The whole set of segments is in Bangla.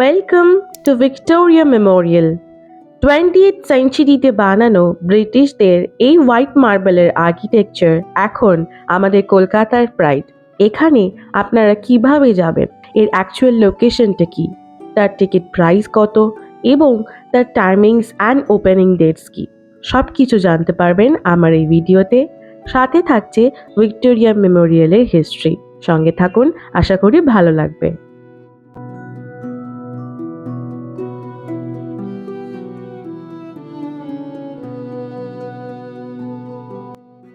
Welcome to Victoria Memorial twenty eight সেঞ্চুরিতে বানানো ব্রিটিশদের এই হোয়াইট মার্বেলের আর্কিটেকচার এখন আমাদের কলকাতার প্রাইড এখানে আপনারা কীভাবে যাবেন? এর অ্যাকচুয়াল লোকেশনটা কি? তার টিকিট প্রাইস কত? এবং তার টাইমিংস অ্যান্ড ওপেনিং ডেটস কি? সব কিছু জানতে পারবেন আমার এই ভিডিওতে। সাথে থাকছে ভিক্টোরিয়া মেমোরিয়ালের হিস্ট্রি সঙ্গে থাকুন, আশা করি ভালো লাগবে।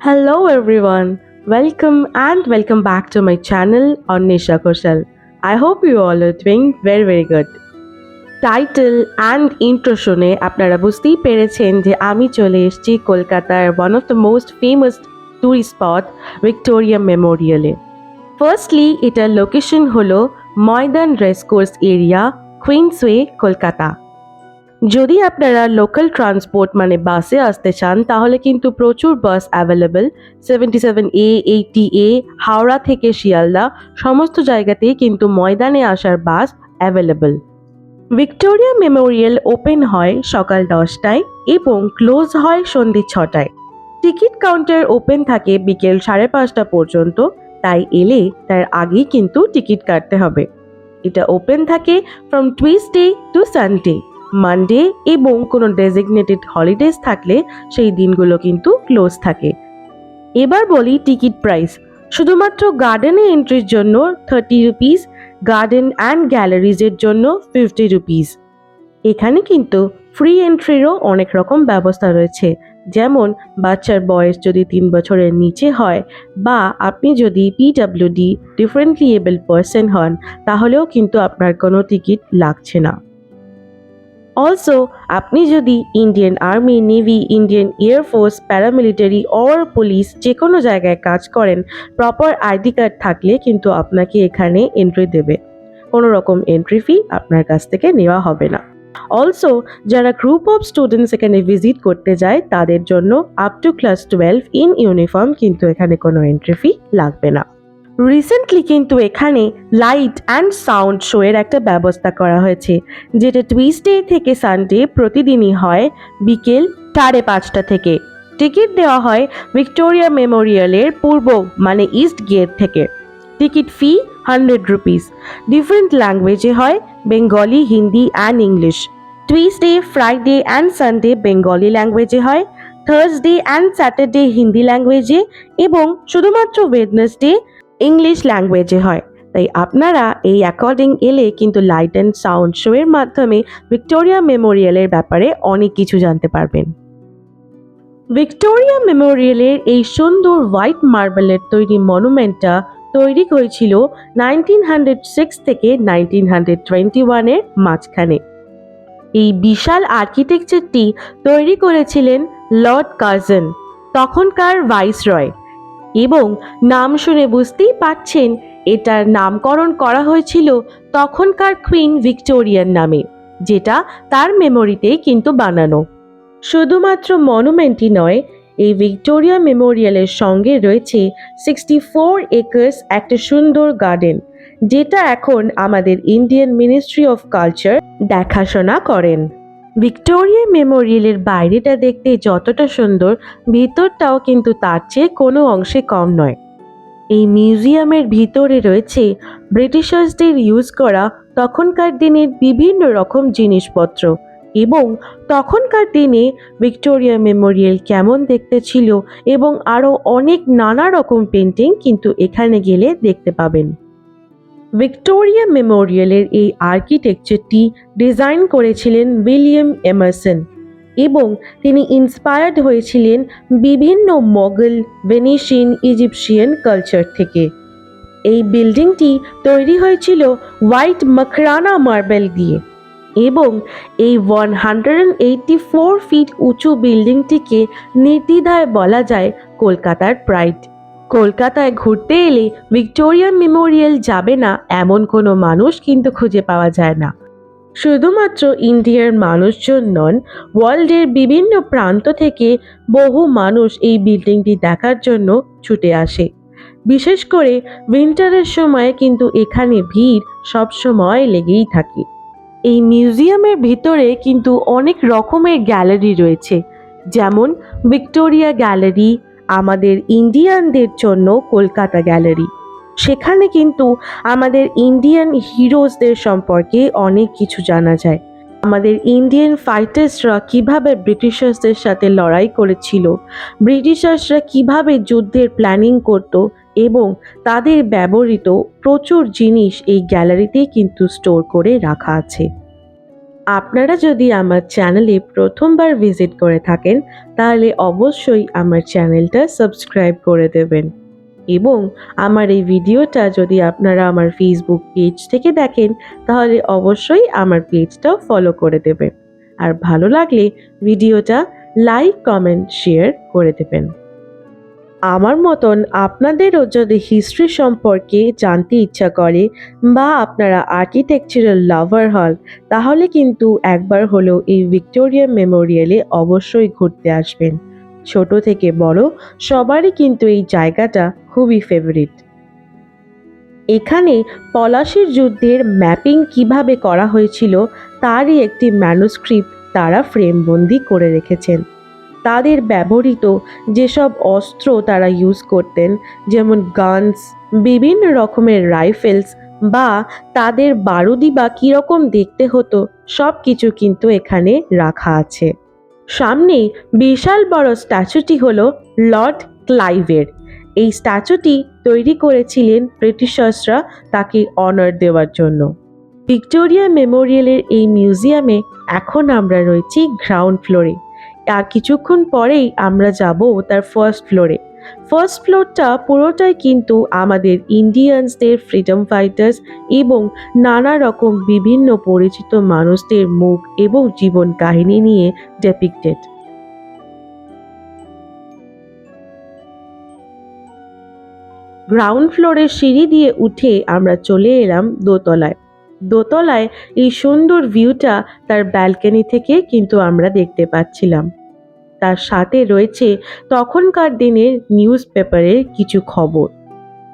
Hello everyone, welcome and welcome back to my channel on Nisha Koshal. I hope you all are doing very very good. Title and intro শুনে আপনারা বুঝতেই পেরেছেন যে আমি চলে এসেছি কলকাতার one of the most famous tourist spot Victoria মেমোরিয়ালে firstly এটার লোকেশন হলো Maidan racecourse area Queensway Kolkata যদি আপনারা লোকাল ট্রান্সপোর্ট মানে বাসে আসতে চান, তাহলে কিন্তু প্রচুর bus available seventy seven A eighty A Howrah থেকে শিয়ালদা, সমস্ত জায়গাতেই কিন্তু ময়দানে আসার bus available Victoria Memorial open হয় সকাল দশটায় এবং ক্লোজ হয় সন্ধে ছটায়। টিকিট কাউন্টার ওপেন থাকে বিকেল সাড়ে পাঁচটা পর্যন্ত, তাই এলে তার আগেই কিন্তু টিকিট কাটতে হবে। এটা ওপেন থাকে from Tuesday to Sunday Monday এবং কোনো ডেজিগনেটেড হলিডেজ থাকলে সেই দিনগুলো কিন্তু ক্লোজ থাকে। এবার বলি টিকিট প্রাইস শুধুমাত্র গার্ডেনে এন্ট্রির জন্য থার্টি রুপিস গার্ডেন অ্যান্ড গ্যালারিজের জন্য ফিফটি রুপিস এখানে কিন্তু ফ্রি এন্ট্রিরও অনেক রকম ব্যবস্থা রয়েছে। যেমন বাচ্চার বয়স যদি তিন বছরের নিচে হয় বা আপনি যদি পিডাব্লিউডি ডিফারেন্টলি এবল পার্সন হন, তাহলেও কিন্তু আপনার কোনো টিকিট লাগছে না। অলসো আপনি যদি Indian army navy Indian air force paramilitary or police যে কোনো জায়গায় কাজ করেন প্রপার আইডি কার্ড থাকলে কিন্তু আপনাকে এখানে এন্ট্রি দেবে। কোনো রকম এন্ট্রি ফি আপনার কাছ থেকে নেওয়া হবে না। অলসো যারা গ্রুপ অফ স্টুডেন্টস এখানে ভিজিট করতে যায়, তাদের জন্য up to class twelve in uniform কিন্তু এখানে কোনো এন্ট্রি ফি লাগবে না। রিসেন্টলি কিন্তু এখানে লাইট অ্যান্ড সাউন্ড শো এর একটা ব্যবস্থা করা হয়েছে, যেটা টুইসডে থেকে সানডে প্রতিদিনই হয় বিকেল সাড়ে পাঁচটা থেকে। টিকিট দেওয়া হয় ভিক্টোরিয়া মেমোরিয়ালের পূর্ব মানে ইস্ট গেট থেকে। Ticket fee hundred rupees different ল্যাঙ্গুয়েজে হয় Bengali Hindi and English Tuesday Friday and Sunday Bengali ল্যাঙ্গুয়েজে হয়। থার্সডে অ্যান্ড স্যাটারডে হিন্দি ল্যাঙ্গুয়েজে এবং শুধুমাত্র ওয়েডনেসডে ইংলিশ ল্যাঙ্গুয়েজে হয়। তাই আপনারা এই অ্যাকর্ডিং এলে কিন্তু লাইট অ্যান্ড সাউন্ড শো এর মাধ্যমে ভিক্টোরিয়া মেমোরিয়ালের ব্যাপারে অনেক কিছু জানতে পারবেন। ভিক্টোরিয়া মেমোরিয়ালের এই সুন্দর হোয়াইট মার্বেলের তৈরি মনুমেন্টটা তৈরি হয়েছিল নাইনটিন হান্ড্রেড সিক্স থেকে নাইনটিন হান্ড্রেড টোয়েন্টি ওয়ানের মাঝখানে। এই বিশাল আর্কিটেকচারটি তৈরি করেছিলেন লর্ড কার্জন তখনকার ভাইসরয় এবং নাম শুনে বুঝতেই পাচ্ছেন এটার নামকরণ করা হয়েছিল তখনকার কুইন ভিক্টোরিয়ার নামে, যেটা তার মেমোরিতেই কিন্তু বানানো। শুধুমাত্র মনুমেন্টই নয়, এই ভিক্টোরিয়া মেমোরিয়ালের সঙ্গে রয়েছে সিক্সটি ফোর একর্স একটা সুন্দর গার্ডেন যেটা এখন আমাদের ইন্ডিয়ান মিনিস্ট্রি অফ কালচার দেখাশোনা করেন। ভিক্টোরিয়া মেমোরিয়ালের বাইরেটা দেখতে যতটা সুন্দর, ভিতরটাও কিন্তু তার চেয়ে কোনো অংশে কম নয়। এই মিউজিয়ামের ভিতরে রয়েছে ব্রিটিশার্সদের ইউজ করা তখনকার দিনের বিভিন্ন রকম জিনিসপত্র এবং তখনকার দিনে ভিক্টোরিয়া মেমোরিয়াল কেমন দেখতে ছিল এবং আরও অনেক নানা রকম পেন্টিং কিন্তু এখানে গেলে দেখতে পাবেন। ভিক্টোরিয়া মেমোরিয়ালের এই আর্কিটেকচারটি ডিজাইন করেছিলেন উইলিয়াম এমারসন এবং তিনি ইন্সপায়ার্ড হয়েছিলেন বিভিন্ন মোগল ভেনিশিয়ান ইজিপশিয়ান কালচার থেকে। এই বিল্ডিংটি তৈরি হয়েছিল হোয়াইট মখরানা মার্বেল দিয়ে এবং এই one hundred eighty four feet উঁচু বিল্ডিংটিকে নির্দ্বিধায় বলা যায় কলকাতার প্রাইড। কলকাতায় ঘুরতে এলে ভিক্টোরিয়া মেমোরিয়াল যাবে না এমন কোনো মানুষ কিন্তু খুঁজে পাওয়া যায় না। শুধুমাত্র ইন্ডিয়ার মানুষজন নন, ওয়ার্ল্ডের বিভিন্ন প্রান্ত থেকে বহু মানুষ এই বিল্ডিংটি দেখার জন্য ছুটে আসে। বিশেষ করে উইন্টারের সময় কিন্তু এখানে ভিড় সব সময় লেগেই থাকে। এই মিউজিয়ামের ভিতরে কিন্তু অনেক রকমের গ্যালারি রয়েছে, যেমন ভিক্টোরিয়া গ্যালারি আমাদের ইন্ডিয়ানদের জন্য কলকাতা গ্যালারি। সেখানে কিন্তু আমাদের ইন্ডিয়ান হিরোজদের সম্পর্কে অনেক কিছু জানা যায়। আমাদের ইন্ডিয়ান ফাইটার্সরা কীভাবে ব্রিটিশার্সদের সাথে লড়াই করেছিল, ব্রিটিশার্সরা কীভাবে যুদ্ধের প্ল্যানিং করত এবং তাদের ব্যবহৃত প্রচুর জিনিস এই গ্যালারিতে কিন্তু স্টোর করে রাখা আছে। আপনারা যদি আমার চ্যানেলে প্রথমবার ভিজিট করে থাকেন, তাহলে অবশ্যই আমার চ্যানেলটা সাবস্ক্রাইব করে দেবেন। এবং আমার এই ভিডিওটা যদি আপনারা আমার ফেসবুক পেজ থেকে দেখেন, তাহলে অবশ্যই আমার পেজটাও ফলো করে দেবেন। আর ভালো লাগলে ভিডিওটা লাইক কমেন্ট শেয়ার করে দেবেন। আমার মতন আপনাদেরও যদি হিস্ট্রি সম্পর্কে জানতে ইচ্ছা করে বা আপনারা আর্কিটেকচারাল লাভার হন, তাহলে কিন্তু একবার হলেও এই ভিক্টোরিয়া মেমোরিয়ালে অবশ্যই ঘুরতে আসবেন। ছোট থেকে বড় সবারই কিন্তু এই জায়গাটা খুবই ফেভারিট এখানে পলাশির যুদ্ধের ম্যাপিং কীভাবে করা হয়েছিল, তারই একটি ম্যানুস্ক্রিপ্ট তারা ফ্রেমবন্দি করে রেখেছেন। তাদের ব্যবহৃত যেসব অস্ত্র তারা ইউজ করতেন, যেমন গানস বিভিন্ন রকমের রাইফেলস বা তাদের বারুদি বা কীরকম দেখতে হতো সব কিছু কিন্তু এখানে রাখা আছে। সামনে বিশাল বড় স্ট্যাচুটি হলো লর্ড ক্লাইভের এই স্ট্যাচুটি তৈরি করেছিলেন ব্রিটিশার্সরা তাকে অনার দেওয়ার জন্য। ভিক্টোরিয়া মেমোরিয়ালের এই মিউজিয়ামে এখন আমরা রয়েছি গ্রাউন্ড ফ্লোরে আর কিছুক্ষণ পরেই আমরা যাব তার ফার্স্ট ফ্লোরে ফার্স্ট ফ্লোরটা পুরোটাই কিন্তু আমাদের ইন্ডিয়ানসদের ফ্রিডম ফাইটার্স এবং নানা রকম বিভিন্ন পরিচিত মানুষদের মুখ এবং জীবন কাহিনী নিয়ে ডেপিক্টেড গ্রাউন্ড ফ্লোরের সিঁড়ি দিয়ে উঠে আমরা চলে এলাম দোতলায়। দোতলায় এই সুন্দর ভিউটা তার ব্যালকনি থেকে কিন্তু আমরা দেখতে পাচ্ছিলাম। তার সাথে রয়েছে তখনকার দিনের নিউজ পেপারের কিছু খবর।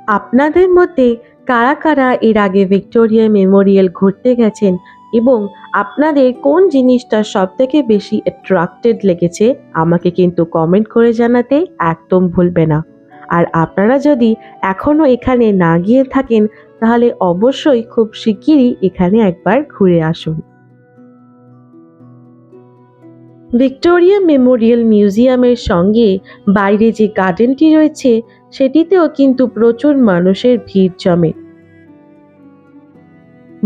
আপনাদের মধ্যে কারা কারা এর আগে ভিক্টোরিয়া মেমোরিয়াল ঘুরতে গেছেন এবং আপনাদের কোন জিনিসটা সব থেকে বেশি অ্যাট্রাক্টেড লেগেছে, আমাকে কিন্তু কমেন্ট করে জানাতে একদম ভুলবে না। আর আপনারা যদি এখনও এখানে না গিয়ে থাকেন, তাহলে অবশ্যই খুব শিগগিরই এখানে একবার ঘুরে আসুন। ভিক্টোরিয়া মেমোরিয়াল মিউজিয়ামের সঙ্গে বাইরে যে গার্ডেনটি রয়েছে, সেটিতেও কিন্তু প্রচুর মানুষের ভিড় জমে।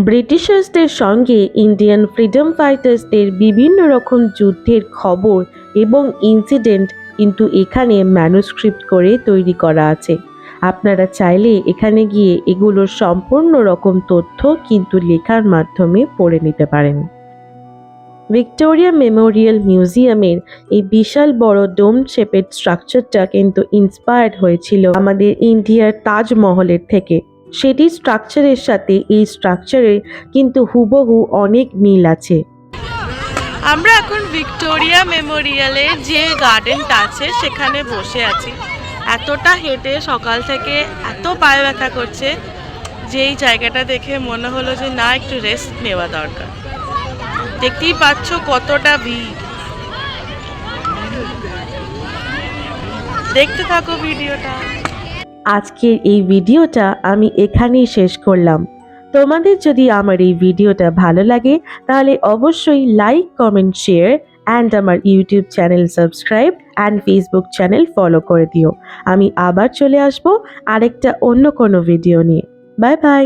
ব্রিটিশার্সদের সঙ্গে ইন্ডিয়ান ফ্রিডম ফাইটার্সদের বিভিন্ন রকম যুদ্ধের খবর এবং ইনসিডেন্ট কিন্তু এখানে ম্যানুস্ক্রিপ্ট করে তৈরি করা আছে। আপনারা চাইলে এখানে গিয়ে এগুলোর সম্পূর্ণ রকম তথ্য কিন্তু লেখার মাধ্যমে পড়ে নিতে পারেন। ভিক্টোরিয়া মেমোরিয়াল মিউজিয়ামের এই বিশাল বড় ডোম শেপের স্ট্রাকচারটা কিন্তু ইন্সপায়ার্ড হয়েছিল আমাদের ইন্ডিয়ার তাজমহলের থেকে। সেটি স্ট্রাকচারের সাথে এই স্ট্রাকচারের কিন্তু হুবহু অনেক মিল আছে। আমরা এখন ভিক্টোরিয়া মেমোরিয়ালে যে গার্ডেনটা আছে, সেখানে বসে আছি। এতটা হেঁটে সকাল থেকে এত পায়ে ব্যথা করছে যে এই জায়গাটা দেখে মনে হলো যে না, একটু রেস্ট নেওয়া দরকার। দেখতেই পাচ্ছ কতটা ভিড়। দেখতে থাকো ভিডিওটা। আজকের এই ভিডিওটা আমি এখানেই শেষ করলাম। তোমাদের যদি আমার এই ভিডিওটা ভালো লাগে, তাহলে অবশ্যই লাইক কমেন্ট শেয়ার অ্যান্ড আমার YouTube channel subscribe and Facebook channel follow করে দিও। আমি আবার চলে আসব আরেকটা অন্য কোনো ভিডিও নিয়ে। Bye bye